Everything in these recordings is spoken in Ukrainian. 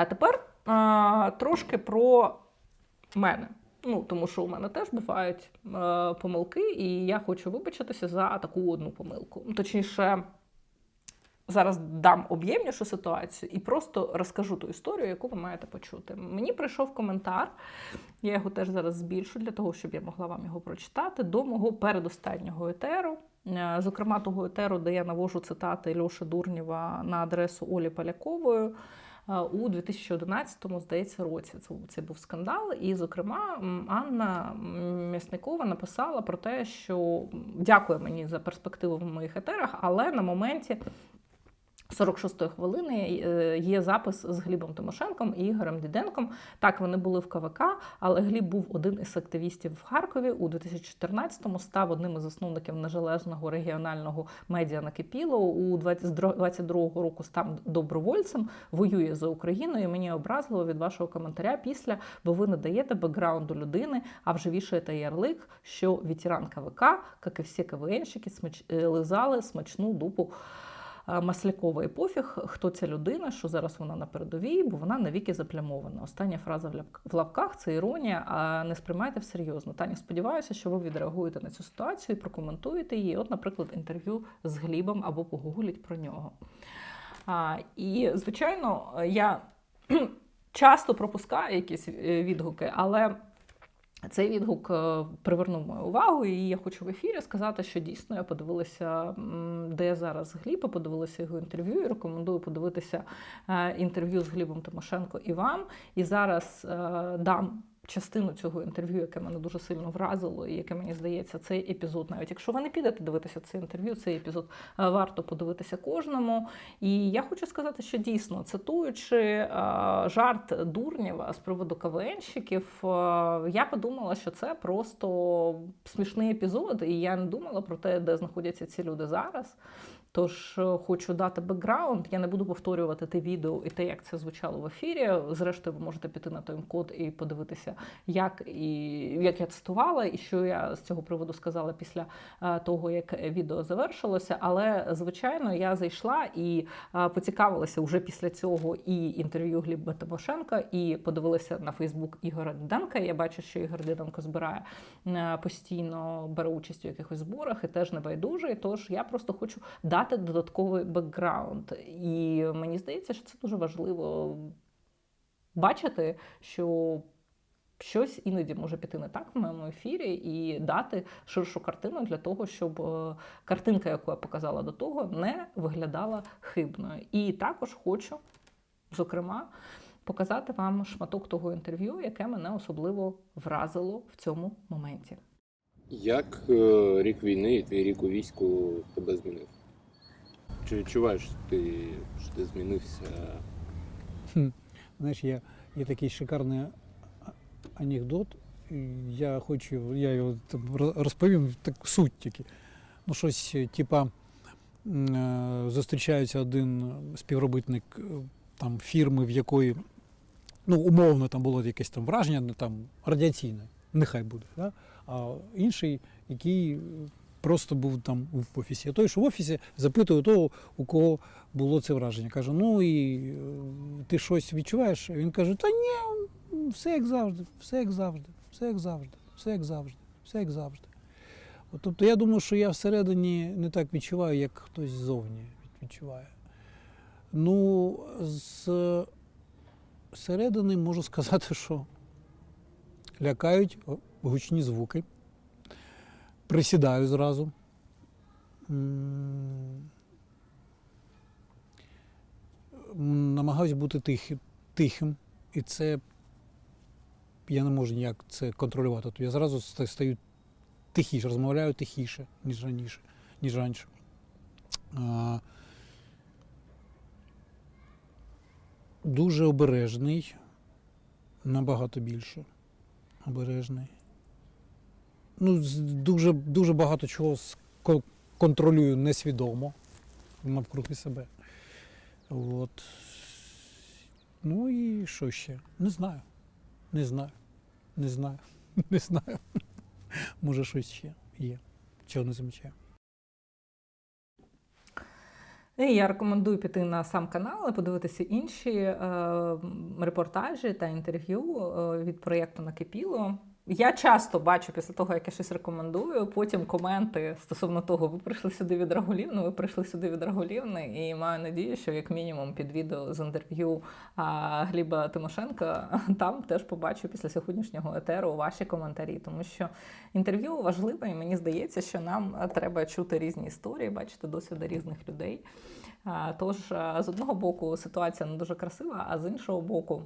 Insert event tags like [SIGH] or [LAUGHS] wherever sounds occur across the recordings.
А тепер а, трошки про мене. Ну, тому що у мене теж бувають е, помилки, і я хочу вибачитися за таку одну помилку. Точніше, зараз дам об'ємнішу ситуацію і просто розкажу ту історію, яку ви маєте почути. Мені прийшов коментар, я його теж зараз збільшу для того, щоб я могла вам його прочитати, до мого передостаннього етеру. Е, Зокрема, того етеру, де я навожу цитати Льоші Дурнєва на адресу Олі Полякової. Е, У 2011, здається, році це, це був скандал. І, зокрема, Анна М'ясникова написала про те, що дякує мені за перспективу в моїх етерах, але на моменті 46-ї хвилини е, є запис з Глібом Тимошенком і Ігорем Діденком. Так, вони були в КВК, але Гліб був один із активістів в Харкові. У 2014-му став одним із засновників незалежного регіонального медіа накипіло. У 22-го року став добровольцем, воює за Україну. І мені образливо від вашого коментаря після, бо ви не даєте бекграунду людини, а вже вішаєте ярлик, що ветеран КВК, як і всі КВНщики, смач... е, лизали смачну дупу. Маслякової пофіг, хто ця людина, що зараз вона на передовій, бо вона навіки заплямована. Остання фраза в лапках це іронія, а не сприймайте всерйозно. Таня, сподіваюся, що ви відреагуєте на цю ситуацію і прокоментуєте її. От, наприклад, інтерв'ю з Глібом або погугліть про нього. А, і, звичайно, я [CLEARS THROAT] часто пропускаю якісь е, відгуки, але цей відгук е, привернув мою увагу, і я хочу в ефірі сказати, що дійсно я подивилася, де я зараз Гліба, подивилася його інтерв'ю і рекомендую подивитися е, інтерв'ю з Глібом Тимошенко і вам. І зараз е, дам. Частину цього інтерв'ю, яке мене дуже сильно вразило, і яке мені здається, цей епізод, навіть якщо ви не підете дивитися це інтерв'ю, цей епізод е, варто подивитися кожному. І я хочу сказати, що дійсно, цитуючи е, жарт Дурнєва з приводу КВНщиків, е, я подумала, що це просто смішний епізод, і я не думала про те, де знаходяться ці люди зараз. Тож хочу дати бекграунд. Я не буду повторювати те відео і те, як це звучало в ефірі. Зрештою, ви можете піти на той код і подивитися, як і як я цитувала, і що я з цього приводу сказала після е, того, як відео завершилося. Але звичайно, я зайшла і е, поцікавилася вже після цього і інтерв'ю Гліба Тимошенка, і подивилася на Фейсбук Ігоря Диденка. Я бачу, що Ігор Диденко збирає е, постійно бере участь у якихось зборах і теж не байдужий. Тож я просто хочу дати додатковий бекграунд. І мені здається, що це дуже важливо бачити, що щось іноді може піти не так в моєму ефірі, і дати ширшу картину для того, щоб е, картинка, яку я показала до того, не виглядала хибною. І також хочу, зокрема, показати вам шматок того інтерв'ю, яке мене особливо вразило в цьому моменті. Як е, рік війни і твій рік у війську тебе змінив? Чи відчуваєш що ти, що ти змінився? Знаєш, є, є такий шикарний анекдот. Я хочу, я його там розповім так суть тільки. Ну, щось, е, типа, е, зустрічається один співробітник е, там, фірми, в якої ну, умовно там було якесь там враження, ну, там, радіаційне, нехай буде. Да? А інший, який е, просто був там в офісі. А той, що в офісі, запитує того, у кого було це враження. Каже: ну і е, ти щось відчуваєш? Він каже: Та ні, все як завжди, все як завжди, все як завжди, все як завжди, все як завжди. От, тобто я думаю, що я всередині не так відчуваю, як хтось ззовні відчуває. Ну, з середини можу сказати, що лякають гучні звуки. Присідаю зразу. Намагаюсь бути тихим, тихим, і це я не можу ніяк це контролювати. Тобто я зразу стаю тихіше, розмовляю тихіше, ніж раніше, ніж раніше. А, дуже обережний, набагато більше обережний. Ну, дуже, дуже багато чого контролюю несвідомо навкруги себе. От. Ну і що ще? Не знаю. Не знаю. Не знаю. [LAUGHS] Не знаю. Може, щось ще є. Чого не замічаю. Я рекомендую піти на сам канал і подивитися інші е, репортажі та інтерв'ю е, від проєкту Накипіло. Я часто бачу після того, як я щось рекомендую, потім коменти стосовно того, ви прийшли сюди від Рагулівни, ви прийшли сюди від Рагулівни, і маю надію, що як мінімум під відео з інтерв'ю Гліба Тимошенка там теж побачу після сьогоднішнього етеру ваші коментарі, тому що інтерв'ю важливе, і мені здається, що нам треба чути різні історії, бачити досвіди різних людей. Тож, з одного боку, ситуація не дуже красива, а з іншого боку.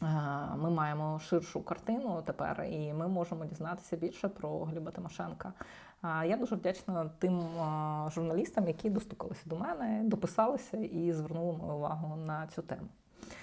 А, Ми маємо ширшу картину тепер, і ми можемо дізнатися більше про Гліба Тимошенка. Я дуже вдячна тим журналістам, які достукалися до мене, дописалися і звернули мою увагу на цю тему.